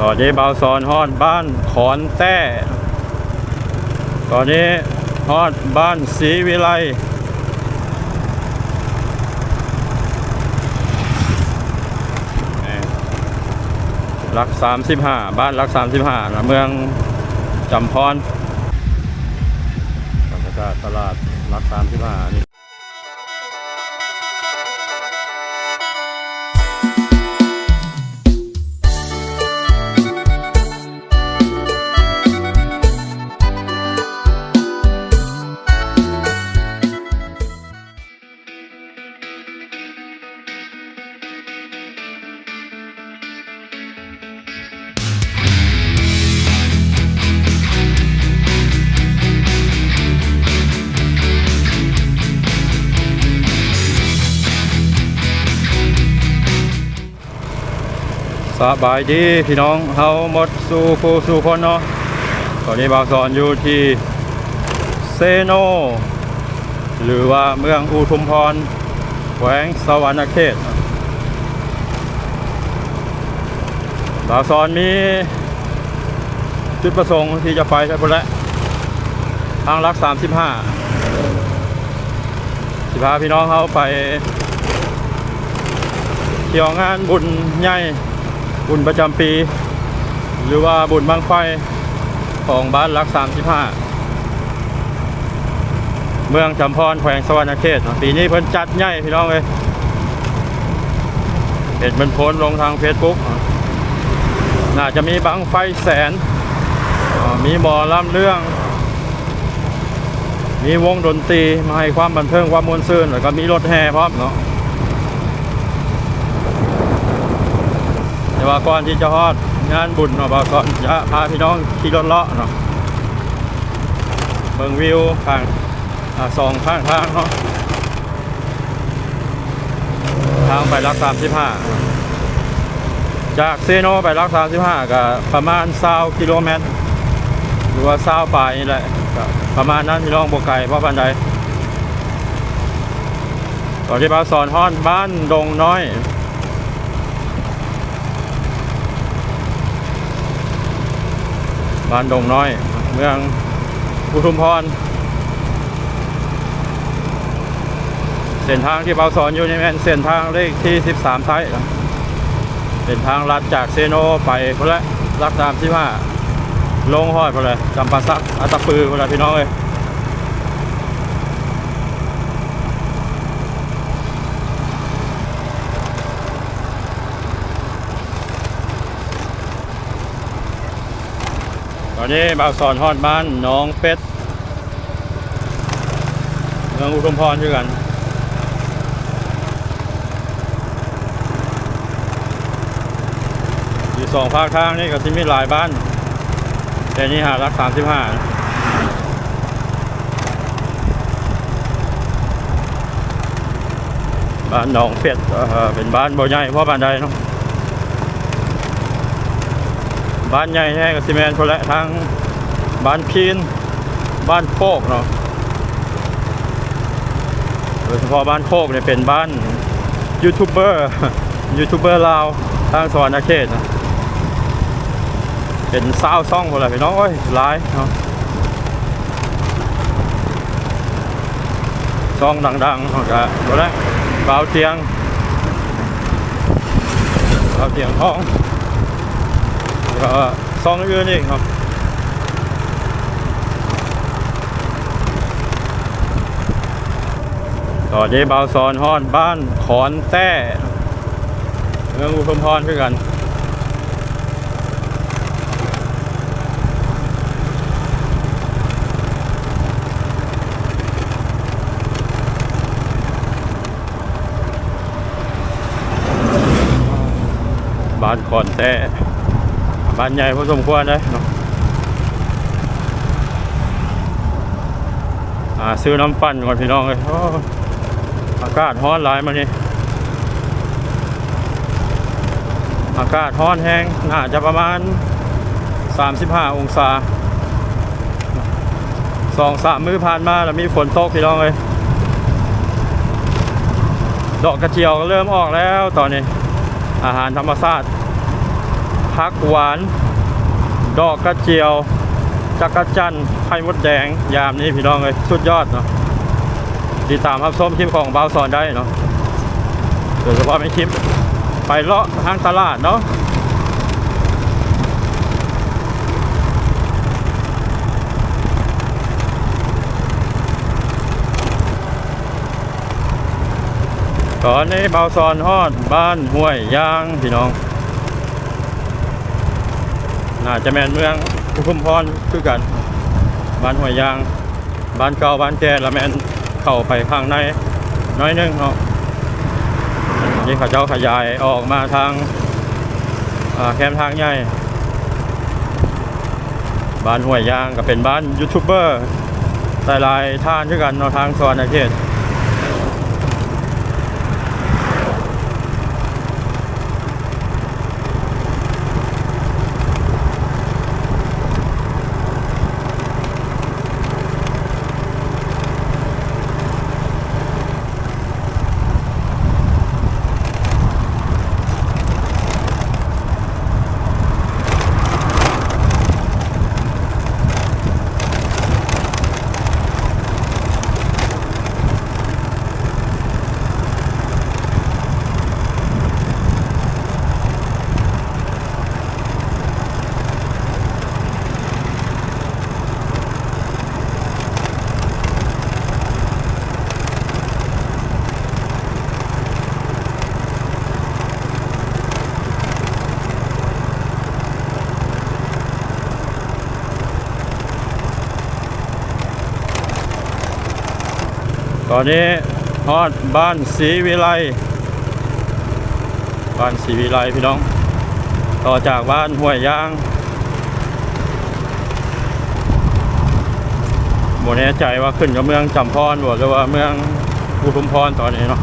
ตอนนี้เบาซอนฮอดบ้านขอนแต้ ตอนนี้ฮอดบ้านศรีวิไลนี่รัก 35 บ้านรัก 35นะเมืองจำพรบรรยากาศตลาดรัก 35นี่ สบายดีพี่น้องเฮาหมดสู่ผู้สู่คนเนาะตอนนี้บาวสอนอยู่ที่เซโน หรือว่าเมืองอุทุมพรแขวงสวรรณเขตบาวสอนมีจุดประสงค์ที่จะไปใช่ไหมละทางลัก 35สิพาพี่น้องเขาไปเที่ยวงานบุญใหญ่ บุญประจำปี หรือว่าบุญบังไฟของบ้านรัก 35 เมืองจำพรแขวงสวรรณเขตปีนี้เพิ่นจัดใหญ่พี่น้องเลยเห็นมันโพสลงทางเฟซบุ๊กน่าจะมีบังไฟแสน มีหมอลำเรื่อง มีวงดนตรีมาให้ความบันเทิงความมวลซื่นแล้วก็มีรถแห่พร้อมเนาะ แต่ ว่าก่อนที่จะฮอดงานบุญเนาะบ่าก่อนจะพาพี่น้องขี่รถเลาะเนาะเบิ่งวิวข้างอ่าสองข้างทางเนาะทางไปรักสามสิบห้าจากเซโนไปรักสามสิบห้าก็ประมาณ20กิโลเมตร หรือว่า20ปลายนี่แหละประมาณนั้นพี่น้องบวไก่เพราะปันใดตอนที่บ่าสอนฮอนบ้านดงน้อย บ้านดงน้อย เมืองอุทุมพร เส้นทางที่เบาสอนอยู่นี่เป็นเส้นทางเลขที่ 13ไทยเส้นทางลัดจากเซโนไปพนละรักตามที่ว่าลงหอดพนละจำปาสักอัตตปือพนละพี่น้องเลย ตอนนี้เบาสอนฮอดบ้านน้องเป็ดเมืองอุทุมพรด้วยกันอยู่สองภาคทางนี่ก็สิมีหลายบ้าน แต่นี่หารักสามสิบห้าบ้านหนองเป็ดเป็นบ้านบ่ใหญ่เพราะบ้านใดเนาะ บ้านใหญ่แท้ก็สิแมนคนละทางบ้านพีนบ้านโคกเนาะโดยเฉพาะบ้านโคกเนี่ยเป็นบ้านยูทูบเบอร์ยูทูบเบอร์ลาวทางสวรรณเขตนะเป็นซาวซ่องหมดเลยพี่น้องเอ้ยหลายเนาะซ่องดังๆเขาก็หมดแล้วเบาเตียงเบาเตียงท้อง ก็ซองอื่นอีกครับตอนนี้เบาซอนฮอนบ้านขอนแต้เมืองอุทุมพรคือกันบ้านขอนแต่ บ้านใหญ่พอสมควรเลยเนาะอ่าซื้อน้ำปั่นก่อนพี่น้องเลยอากาศร้อนหลายมานี่อากาศร้อนแห้งน่าจะประมาณ 35 องศาสองสามมื้อผ่านมาแล้วมีฝนตกพี่น้องเลยดอกกระเจียวก็เริ่มออกแล้วตอนนี้ อาหารธรรมชาติ พักหวาน ดอกกระเจียว จักระจันไข่มดแดง ยามนี้พี่น้องเลยสุดยอดเนาะติดตามครับส้มคลิปของเบาสอนได้เนาะโดยเฉพาะในคลิป ไปเลาะทางตลาดเนาะตอนนี้เบาสอนฮอดบ้านห้วยยางพี่น้อง น่าจะแมนเมืองอุทุมพรคือกันบ้านห้วยยางบ้านเก่าบ้านแก่ละแมนเข้าไปข้างในน้อยนึงเนาะนี่เขาเจ้าขยายออกมาทางแคมทางใหญ่บ้านห้วยยางก็เป็นบ้านยูทูบเบอร์หลายๆท่านด้วยกันเนาะทางสวนอาเขต อนนี้ฮอดบ้านสีวิไลบ้านสีวิไลพี่น้อง ต่อจากบ้านห้วยยางโมแน่ใจว่าขึ้นกับเมืองจำพรหรือว่าเมืองอุทุมพรตอนนี้เนาะ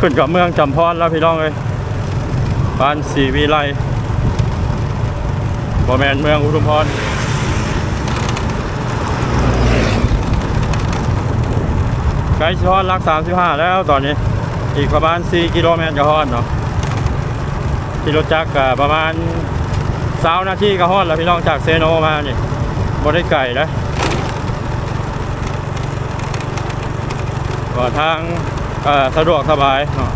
ขึ้นกับเมืองจำพรแล้วพี่น้องเลยบ้านศรีวิไลบ่แมนเมืองอุทุมพรไกลชิฮอนรัก35แล้วตอนนี้ อีกประมาณ4กิโลเมตรจะฮอนเนาะที่รถจักรประมาณสาวนาทีก็ฮอนแล้วพี่น้องจากเซโนมานี่บ่ได้ไก่แล้วก็ทาง เอ่อสะดวกสบายเนาะ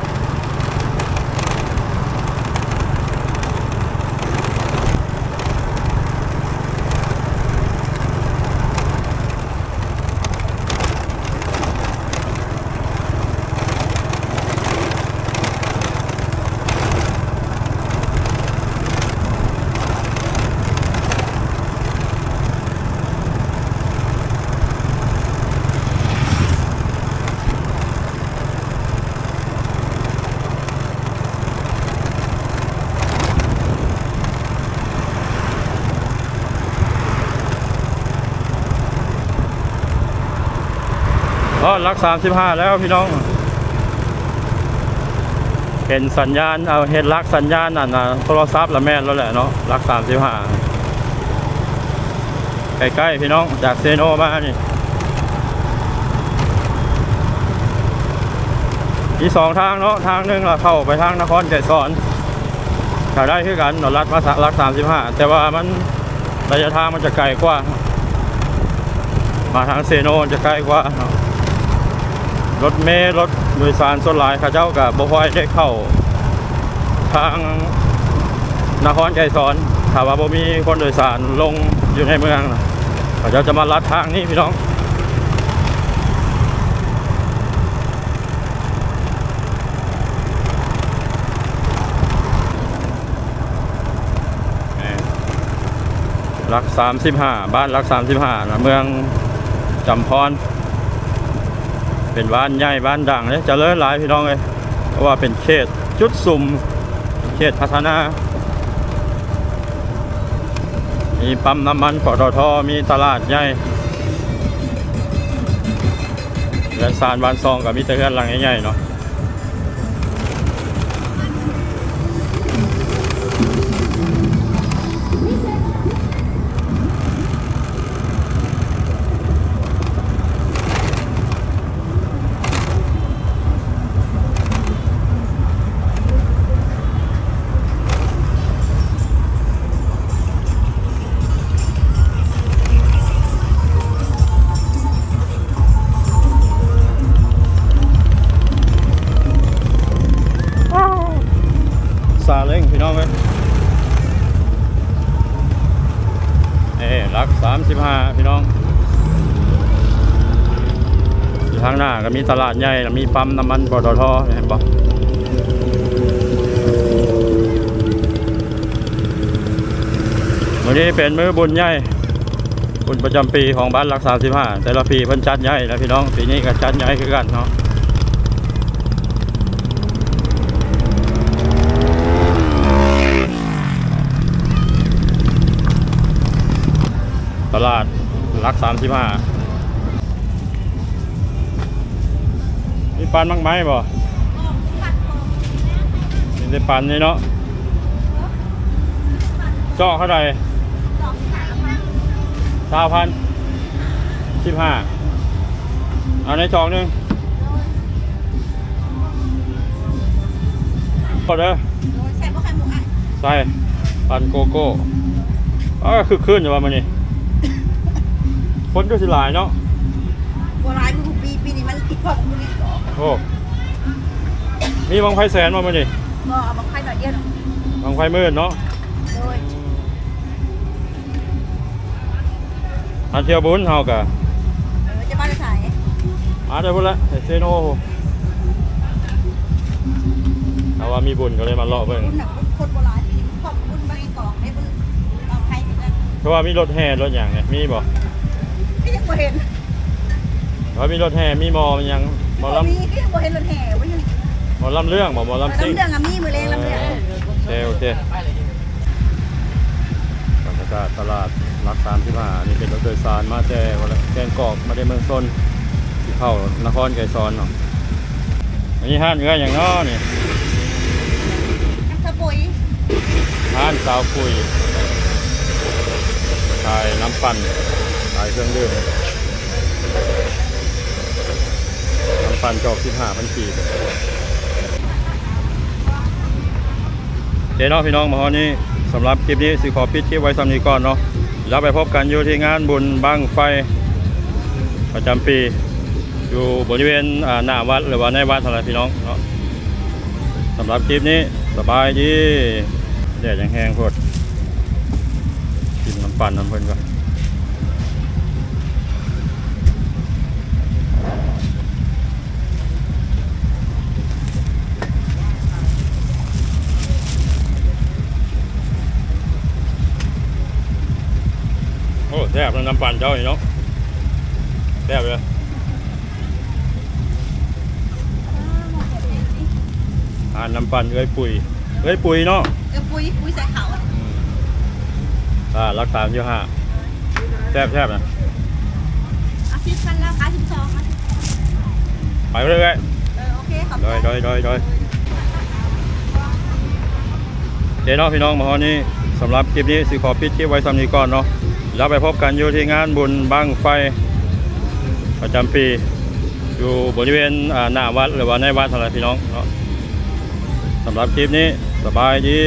ฮอนรัก35แล้วพี่น้อง เห็นสัญญาณเอาเห็นลักสัญญาณนั่นนะโทรศัพท์ละแม่นแล้วแหละเนาะรัก35ใกล้ๆพี่น้องจากเซโนมานี่มีสองทางเนาะทางหนึงเราเข้าไปทางนครไก่สอนถ้าได้คือกันเนรัดมาสะรัก35แต่ว่ามันระยะทางมันจะไกลกว่า มาทางเซโนจะใกล้กว่าเนาะ รถเมล์รถโดยสารส่วนหลายข้าเจ้ากับบ่ค่อยได้เข้า ทางนครไกรสอนถ้าว่าบ่มีคนโดยสารลงอยู่ในเมืองนะเขาเจ้าจะมาลัดทางนี้พี่น้องรัก35บ้านรัก35นะเมืองจำพร เป็นบ้านใหญ่บ้านดังเลยจะเลิศหลายพี่น้องเลยเพราะว่าเป็นเขตจุดสุ่มเขตพัฒนา มีปั๊มน้ำมันปตทมีตลาดใหญ่เรือนซารบ้านซองกับมีแต่เรือนหลังใหญ่ๆเนาะ สิบห้าพี่น้องอยู่ทางหน้าก็มีตลาดใหญ่แล้วมีปั๊มน้ำมันปตทเห็นปะวันนี้เป็นมือบุญใหญ่บุญประจำปีของบ้านรักษาสิบห้าแต่ละปีเพิ่นจัดใหญ่แล้วพี่น้องปีนี้ก็จัดใหญ่คือกันเนาะ ลาดรักสามสิบห้ามีปันบ้างไหมบ่มีแต่ปันนี่เนาะจอกเท่าไหร่สามพันสิบห้าเอาในจองหนึ่งกดเด้อใส่พวกไข่หมูอะใส่ปันโกโก้เออคือขึ้นอยู่ว่ามันนี่ คนก็สิหลายเนาะบัวลายกูปีปีนี้มันอีกพอมึงนี่ก็โอ้มีบางไฟแสนมามันนี่เอาบังไข่หน่อยเดียวบางไฟมืดเนาะโดยอันเที่ยวบุญเฮากะเออจะบ้านจะใส่อาได้พุ่นละไอ้เซโนเอาว่ามีบุญก็เลยมาเลาะเบิ่งคุณหนักคนโบราณปีนี้ขอบคุณบางอีกอกให้คุณเอาไข่ถึงกันเพราะว่ามีรถแห่รถอย่างเนี่ยมีบ่ก็ ยังบ่เห็นว่ามีรถแห่มีหมอมันยังหมอลมีก็ยังบ่เห็นรถแห่ว่ายังำหมอลำเรื่องบ่หมอลำซิ่ง ลำเรื่องอะมีมือแรงลำเรื่องโอเคโอเคบรรยากาศตลาดรักสามที่ห้านี่เป็นรถโดยสารมาแต่วันละแกงกอกมาได้เมืองต้นที่เข้านครไกรซอนเนาะอันนี้ห้านเนื้ออย่างน้อนี่สปุยห้านสาวคุยขายน้ำปั่นขายเครื่องดื่มน้ำปั่นจอกสิบห้าพันกีบเจ๊น้องพี่น้องมาฮอนี้สำหรับคลิปนี้สิขอปิดคลิปไว้สำนีก่อนเนาะแล้วไปพบกันอยู่ที่งานบุญบั้งไฟ ประจำปี อยู่บริเวณหน้าวัดหรือว่าในวัดอะไรพี่น้องเนาะสำหรับคลิปนี้สบายดีแดดยังแห้งโพดกินน้ำปั่นน้ำเพลินก่อน แซ่บแล้วน้ำปั่นเจ้านี่เนาะแซ่บเลยอ่านน้ำปั่นเอ้ยปุ๋ยเอ้ยปุ๋ยเนาะเออปุยปุยใส่เขาอ่ารักสามยี่ห้าแทบแทบนะอาทิตย์พันแล้วค่ะสิบสองไปเรื่อยเออโอเคขอบๆโดยโดยโดยโดยเจ๊น้องพี่น้องมาฮอนี้สำหรับคลิปนี้สิขอปิดคลิปไว้สำนี้ก่อนเนาะ แล้วไปพบกันอยู่ที่งานบุญบังไฟ ประจำปี อยู่บริเวณหน้าวัดหรือว่าในวัดอะไรพี่น้องเนาะสำหรับคลิปนี้สบายดี